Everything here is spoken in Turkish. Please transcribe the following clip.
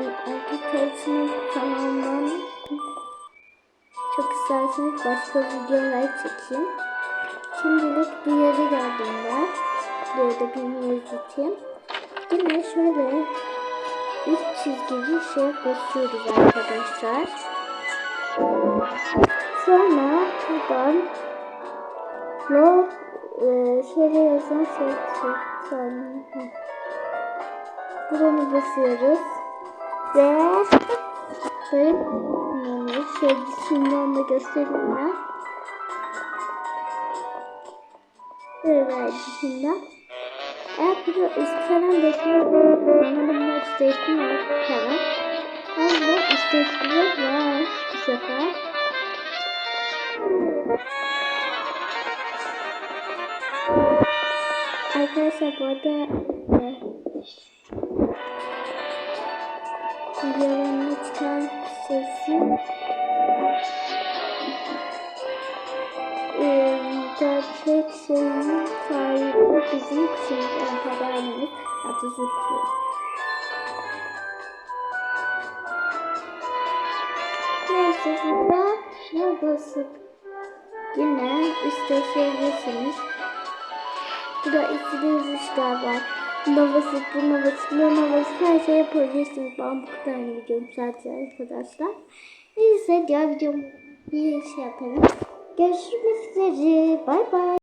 arkadaşınız kanalından çok isterseniz başka videolar çekeyim. Şimdilik bir yere geldim ben. Burada bir yazıtayım. Yine şöyle üç çizgili şey basıyoruz arkadaşlar. Sonra buradan lo e, şöyle yazan şey şey saniye. Hı. Buranı basıyoruz. Ve böyle yani şöyle dışından da göstereyim ben. Böyle dışından. Eğer burada üstlenen bekliyorum. Umarım da üstleyişim var hemen. Ama üstleyişim var bu sefer. Arkadaşlar bu arada videolarımda çıkan sesi e, gerçek şeyin sahibi bizim çünkü haberimiz Atatürk'tü. Neyse burada ne basıp yine üstleşebilirsiniz. Bu da istediğiniz işler var. Buna basıp buna basıp buna basıp her şey yapabilirsiniz. Ben bu kadar videom sadece arkadaşlar. Neyse diğer videom bir şey yapalım. Görüşmek üzere. Bay bay.